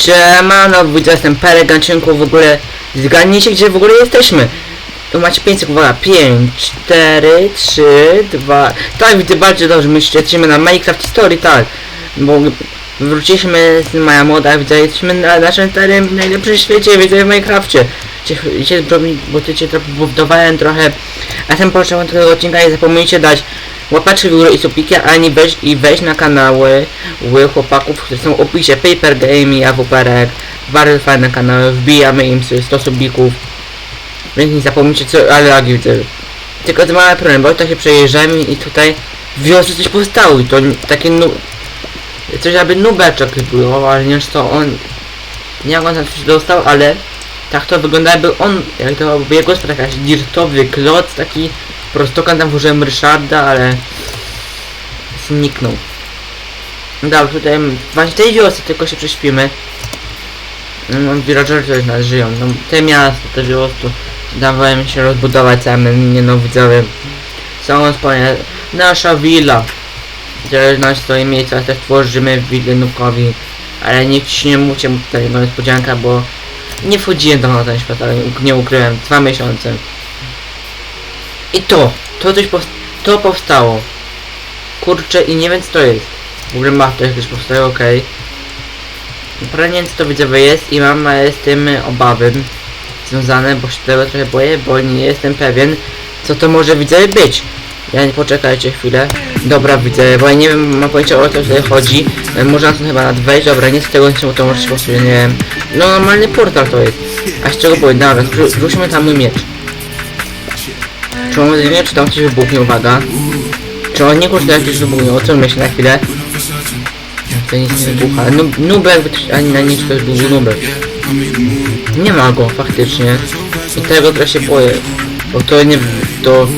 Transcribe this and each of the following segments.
Siemano, widzę, jestem Pereganczynku, w ogóle zgadnijcie gdzie w ogóle jesteśmy. Tu macie 5 sekund, uwaga, 5, 4, 3, 2, tak widzę bardzo dobrze, my jesteśmy na Minecraft History, tak, bo wróciliśmy z moja młoda, widzę, jesteśmy na naszym starym, najlepszym świecie, widzę w Minecrafcie. Cię, bo ty cię trochę pobudowałem trochę, a ten początek tego odcinka nie zapomnijcie dać łapaczki w i subiki, a nie wejść i wejść na kanały ły chłopaków, które są w opisie Paper Game i AWPRek. Bardzo fajne kanały, wbijamy im sobie 100 subików. Więc nie zapomnijcie co, ale lagi widzę. Tylko to mały problem, bo to się przejeżdżamy i tutaj w wiosce coś powstało i to takie nu... Coś jakby nubeczek było, ale nie wiem to on... Nie jak on tam coś dostał, ale tak to wygląda jakby on, jak to by jego jakaś dirtowy kloc, taki prostokan tam włożyłem Ryszarda, ale zniknął. Dobra, tutaj właśnie w tej wiosce tylko się prześpimy. No, villagerzy też nas żyją. No, te miasta, te wiosty dawałem się rozbudować same, nie no widzowie. Są wspaniałe. Nasza willa. Na swoje miejsca też tworzymy w willi Nukowi. Ale nikt ci nie mówcie mu tutaj no niespodzianka, bo nie wchodziłem do na ten świat, ale nie ukryłem. Dwa miesiące. I to, to coś to powstało. Kurczę i nie wiem co to jest. W ogóle ma to jakieś powstało, okej. Okay. nie wiem co to widzowie jest i mam z tym obawy związane, bo się tego trochę boję, bo nie jestem pewien co to może widzowie być. Ja nie poczekajcie chwilę. Dobra widzę, bo ja nie wiem, mam pojęcia o co tutaj chodzi. E, Można tu chyba nad wejść, dobra, nie z tego nie to może się posuje, nie wiem. No normalny portal to jest. A z czego powiem, dobra, zróbmy tam mój miecz. Czy on nie wiem, czy tam coś wybuchnie, uwaga. Czy on nie kurczę jakieś wybuchnie, o co myślę na chwilę. To nic nie wybucha. No, nubek, ani na nic to już był nubek. Nie ma go faktycznie. I tego trochę się boję. Bo to nie to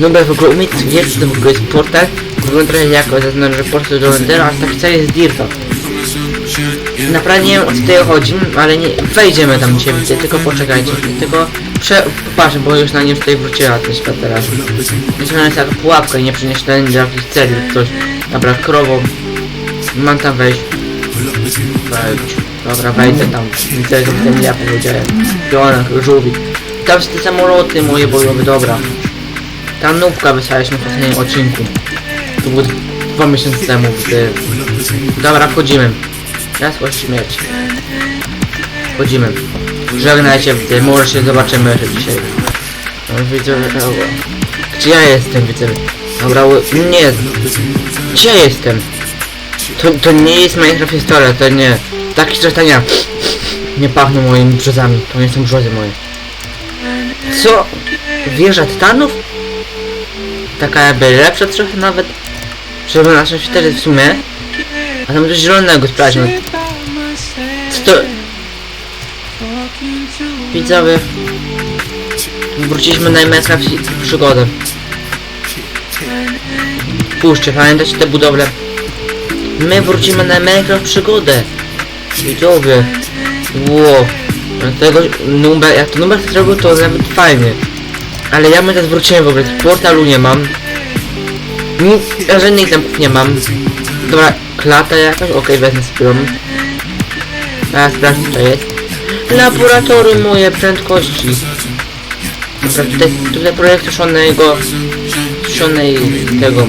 nubek w ogóle umie wiesz, co to w ogóle jest portal. Wygląda trochę jako zaznaczony, że portal do Endera, aż taki cały jest dirta. Naprawdę nie wiem o co tutaj chodzi, ale nie wejdziemy tam dzisiaj widzę, tylko poczekajcie, tylko prze... Patrzę, bo już na nie tutaj wróciła ten świat teraz. Myślę, że jest taka pułapka i nie przyniesie ten do jakichś celi czy coś. Dobra, krową. Mam tam wejść. Wejdź. Dobra, wejdę tam. Widzę, że ten ja powiedziałem. Pionek, żółwik. Tam te samoloty moje bojowe, dobra. Tam nubka wysłaliśmy w ostatnim odcinku. To było dwa miesiące temu, gdy... Dobra, wchodzimy. Jasło śmierć. Wchodzimy. Żegnajcie, gdy może się zobaczymy dzisiaj. Widzę. Gdzie ja jestem, widzę? Dobra, nie. Gdzie ja jestem? To, to nie jest Minecraft historia, to nie. Takie czytania nie pachną moimi brzozami. To nie są brzozy moje. Co? Wieża tytanów? Taka jakby lepsza trochę nawet. Żeby na naszym w sumie. A tam coś zielonego sprawdźmy. Co to? Widzowie. Wróciliśmy na Minecraft i przygodę. Puszczę, pamiętacie te budowle? My wrócimy na Minecraft przygodę. Widzowie. Ło. Tego numer, jak to numer zrobił to nawet fajnie. Ale ja my teraz wróciłem w ogóle, portalu nie mam. Nic, żadnych tempów nie mam. Dobra, klata jakaś, okej, wezmę sobie ją. A sprawdź co jest. Laboratorium moje prędkości. Tutaj, tutaj projekt suszonego, suszonej tego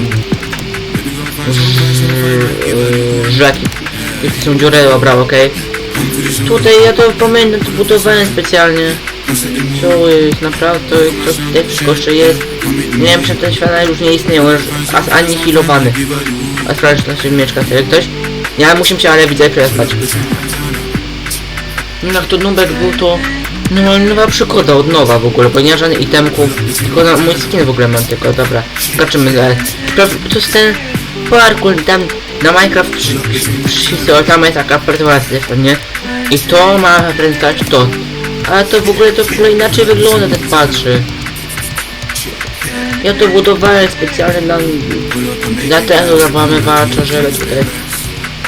rzeki. I są dziury, dobra, okej. Tutaj ja to pamiętam, to budowałem specjalnie. Co jest, naprawdę, to, to tutaj wszystko jeszcze jest. Nie wiem, czy ten świat już nie istnieją, as anihilowany. A sprawdź, czy naszym mieczka sobie ktoś. Ja muszę się, ale widzę. No jak to nubek był, to... No nowa przygoda od nowa w ogóle, bo nie ma żadnych itemków, tylko na mój skin w ogóle mam tylko, dobra. Zobaczymy. Spra- To jest ten parkour tam na Minecraft przy, przy, przy, tam jest taka perturbacja nie? I to ma prędkość to. Ale to w ogóle to w ogóle inaczej wygląda, tak patrzy. Ja to budowałem specjalnie dla, dla tego zawamywacza, żeby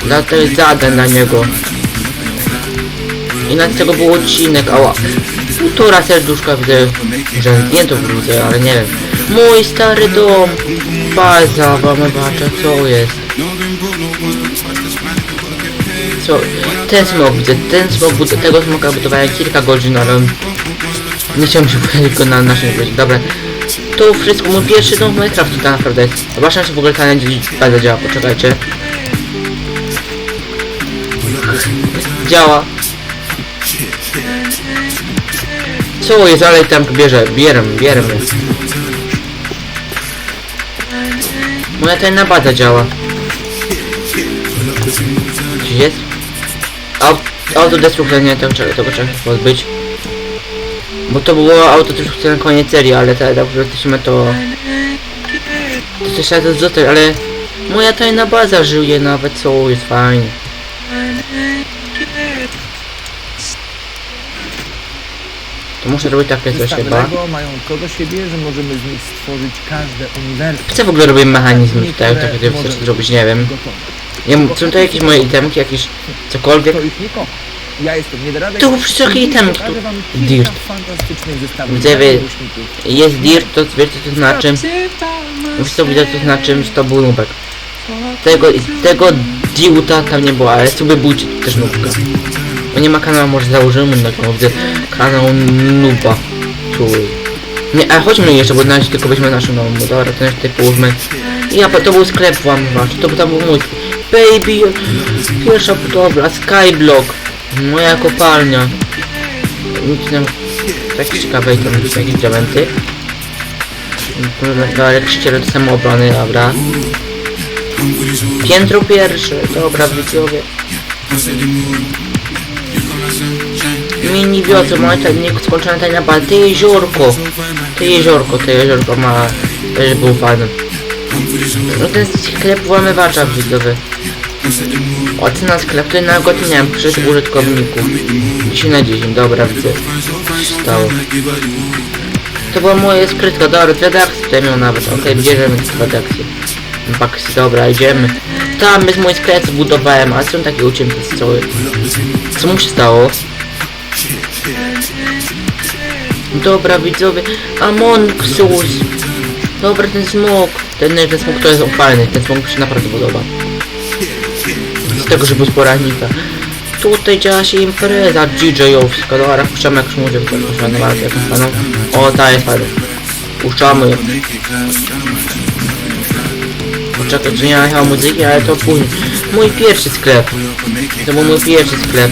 dla tych zadań na niego. I na tego był odcinek, ała. Półtora serduszka widzę, że zdjęto widzę, ale nie wiem. Mój stary dom, baza, włamywacza, co jest? Co? ten smok widzę, ten bud- tego smoka budowałem kilka godzin, ale nie chciałem się pojawić go na naszym głosie. Dobra, to wszystko, mój pierwszy dom w Minecrafcie tak naprawdę jest. Zobaczmy, czy w ogóle ta będę działa, poczekajcie. Działa. Co jest, ale tam bierze, bierę, bierę. Moja tajna baza działa. Gdzie jest? Aut autodestrukcja, nie, tego, tego trzeba się pozbyć. Bo to było autodestrukcja na koniec serii, ale teraz jak jesteśmy to... To też trzeba to zostać, ale... Moja tajna baza żyje nawet, co jest fajnie. To muszę robić takie coś chyba. Mają to do siebie, że możemy z nich stworzyć każde uniwersum. Co w ogóle robię mechanizm tutaj, tak jak chcesz zrobić, nie wiem. Nie wiem, są to jakieś moje itemki, jakieś cokolwiek. To ich nie kocha. Ja jestem Niedradek. Tu i itemki, tu- Dirt. Widzę, wie-. Jest dirt, to wiesz co to znaczy? Wiesz co widzę, to znaczy, że to był nubek. Tego, tego diuta tam nie było, ale sobie budzi też nubka. Nie ma kanału, może założymy taką, widzę kanał nuba. Czuj. Nie, ale chodźmy jeszcze, bo na tylko weźmy naszą nową, dobra, to jeszcze połóżmy. Ja, to był sklep włamywacz, to tam był mój Baby, pierwsza budowla, skyblock, moja kopalnia. Nic tam, takie ciekawe, tam są jakieś diamenty. Galek ściele do samoobrony, dobra. Piętro pierwsze, dobra, widzowie. Mini wiosło, moja tajnie skończona tajna baza, te jeziorko. Te jeziorko, te jeziorko ma, też był fajny. No ten sklep włamywacza widzowy. Ocena sklepu, to na godzinę przez użytkowników. 10 na 10, dobra, widzę. Stało? To była moja skrytka, dobra, dwie reakcje tutaj miał nawet, okej, bierzemy dwie reakcje. Baksy, dobra, idziemy. Tam jest mój sklep zbudowałem, a są takie ucięte stoły. Co mu się stało? Dobra, widzowie, Amonxus. Dobra, ten smok. Ten, ten smok to jest opalny, ten smok mi się naprawdę podoba. Z tego, że był z porannika. Tutaj działa się impreza DJ-owska. Dobra, puszczamy jakąś muzykę, proszę bardzo jakąś paną. O, ta jest fajna. Puszczamy. Poczekaj, czy nie ma muzyki, ale to później. Mój pierwszy sklep. To był mój pierwszy sklep.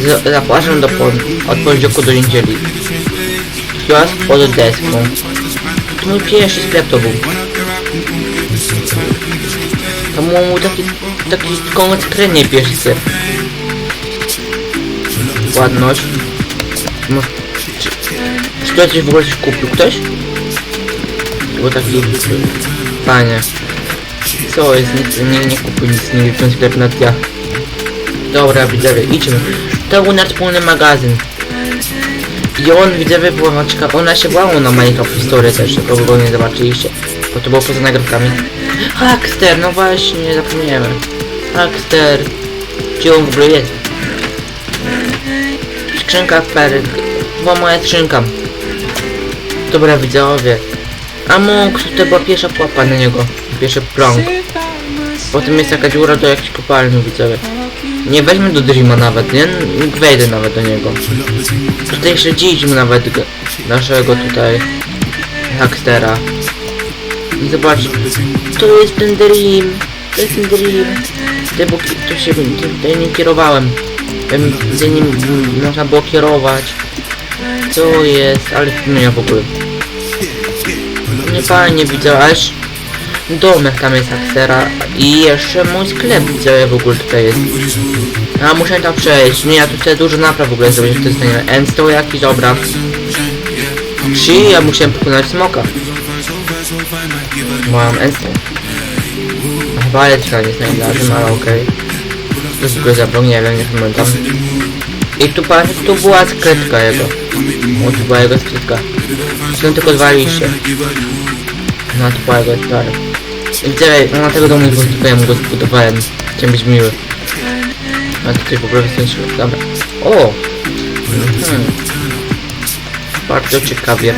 Z- Zapłacę do pod, od poniedziałku do niedzieli. Kiosk pod deską. To mój pierwszy sklep to był. To mój taki, taki konkretnie pierwszy sklep. Ładność. Mo- Czy, czy ktoś coś w ogóle coś kupił? Ktoś? Bo taki... Panie. Co jest? Nie, nie, nie kupuj nic, nie ten sklep na ja. Dobra, widzowie, idźmy. To był nasz wspólny magazyn. I on, widzowie, była ciekawa, ona się bała na Minecraft History też, jak go nie zobaczyliście. Bo to było poza nagrywkami. Hackster, no właśnie, zapomniałem. Hackster. Gdzie on w ogóle jest? Skrzynka perk. Była moja skrzynka. Dobra, widzowie. Among, to była pierwsza pułapka na niego. Pierwszy prank. Potem jest taka dziura do jakiejś kopalni, widzowie. Nie weźmy do Dreama nawet, nie? Nie wejdę nawet do niego. Tutaj śledziliśmy nawet go, naszego tutaj Hackstera. I zobacz, to jest ten Dream, to jest ten Dream. Ty, bo tu się tutaj nim kierowałem. Tym nim można było kierować. Co jest, ale no ja w ogóle. Nie fajnie widzę, aż domek tam jest Hackstera i jeszcze mój sklep widzę w ogóle tutaj jest. A muszę tam przejść. Nie, ja tu chcę dużo napraw w ogóle zrobić, to jest ten endstone jakiś, dobra. Czy ja musiałem pokonać smoka. Mam endstone. A Chyba elektrika nie znajdę, ale okej. To z góry zabrał, nie wiem, nie pamiętam. I tu patrz, tu była skrytka jego. O, tu była jego skrytka. Są tylko dwa liście. No, to była jego stary. Widzę, no tego domu nie zbudowałem, go zbudowałem. Chciałem być miły. A tutaj w ogóle wystarczy. Dobra. O! Mhm. Bardzo ciekawie.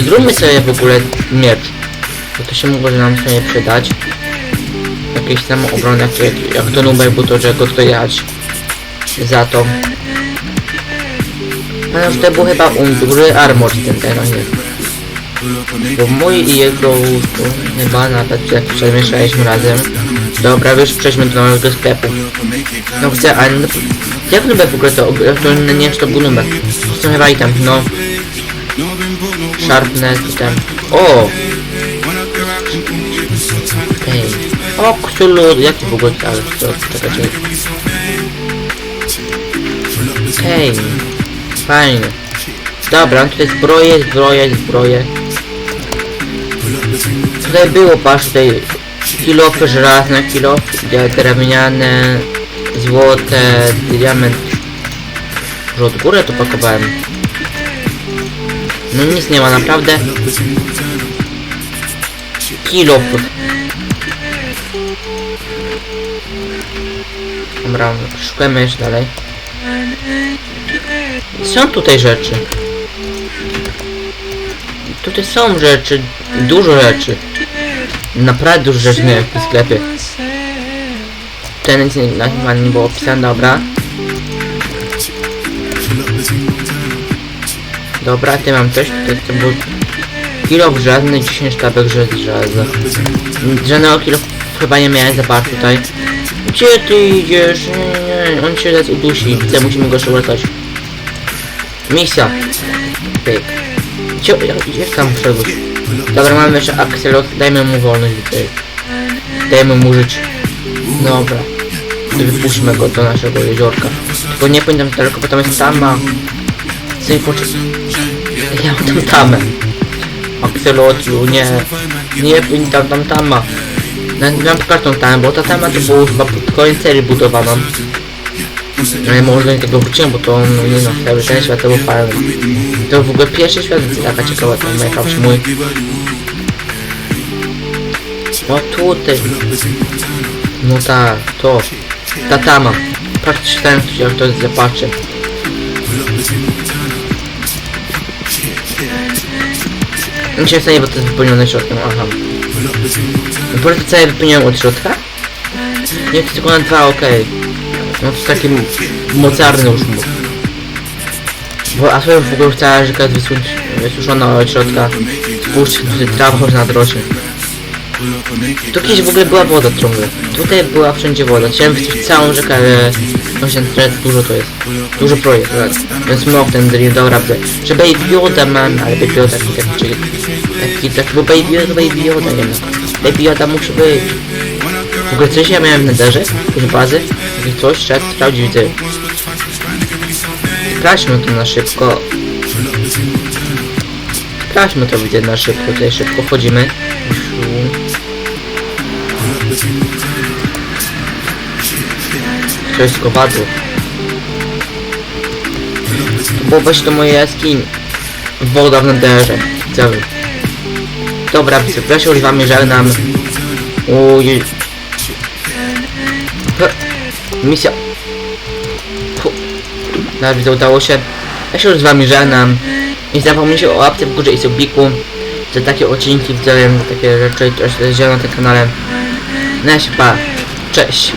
Zróbmy sobie w ogóle miecz. Bo to się może nam sobie przydać. jakieś samoobrony, jak, jak, jak to nubek, bo to to jać za to. Pamiętam, że to był chyba duży armor ten ten, a nie. Bo mój i jego chyba nawet jak przemieszaliśmy razem. Dobra, już przejdźmy do nowego sklepu. No chcę, a no, jak nubek w ogóle to, to nie wiem czy to był nubek. To chyba i tam, no. Sharpness i tam. O! Ej. O, Cthulhu, jaki w ogóle ale to, czekajcie. Hej, fajnie. Dobra, no tutaj zbroje, zbroje, zbroje. Tutaj było, patrz, tutaj kilofy żelazne, kilofy drewniane, złote, diament. Że od góry to pakowałem. No nic nie ma, naprawdę. Kilof. Dobra, szukamy jeszcze dalej. Są tutaj rzeczy. Tutaj są rzeczy, dużo rzeczy. Naprawdę dużo rzeczy miałem w tym sklepie. Tutaj nic nie, na- chyba nie było opisane, dobra. Dobra, ty mam coś, tutaj to był kilo żadny, 10 sztabek żel- żelaza. Żadnego kilo chyba nie miałem, zobacz tutaj. Gdzie ty idziesz? Nie, nie, on się zaraz udusi, widzę, musimy go szukać. Misja. Pyk. Gdzie, jak, jak tam wszedłeś? Dobra, mamy jeszcze akselot, dajmy mu wolność tutaj. Dajmy mu żyć. Dobra. I wypuśćmy go do naszego jeziorka. Tylko nie pamiętam daleko, bo tam jest tama. Sobie poczekaj. Ja mam tam tamę. Akselotu, nie. Nie pamiętam tam tama. Na- Miałem kartą tamę, bo ta tama to było chyba koniec serii budowana. Ale może do tego wróciłem, bo to no, nie no, cały ten świat to był fajny. To w ogóle pierwszy świat taka ciekawa ten Minecraft mój. O tutaj. No tak, to. Ta tama. Patrzcie ten, jak to jest zapatrzę. Nie się stanie, bo to jest wypełnione środkiem, aha. No po prostu całe wypełniłem od środka? Nie, to tylko na dwa, okej. No to taki m- mocarny już mu. Bo a w ogóle cała rzeka wysuszona od środka. Spójrzcie, tutaj trawa można rośnie. Tu kiedyś w ogóle była woda ciągle. Tutaj była wszędzie woda. Chciałem wysuć całą rzekę, ale właśnie teraz dużo to jest. Dużo projekt, tak. Więc smok ten drill, dobra. Że Baby Yoda mam, ale Baby Yoda taki, taki, taki, taki, taki, bo Baby Yoda, Baby Yoda, nie wiem. Baby Yoda musi być. W ogóle coś ja miałem w nederze, jakieś bazy, jakieś coś, trzeba sprawdzić, widzę. Sprawdźmy to na szybko. Sprawdźmy to widzę na szybko, tutaj szybko wchodzimy. To jest kowadło. To było właśnie do mojej jaskini. Woda w nederze. Dobra, widzę, się używamy, żegnam. Ujej. He, Misja. Dobra, widzę, udało się. Ja się już z wami żegnam. Nie zapomnijcie o apce w górze i subiku. Za takie odcinki, widziałem takie rzeczy, to się dzieją na tym kanale. No ja się pa. Cześć.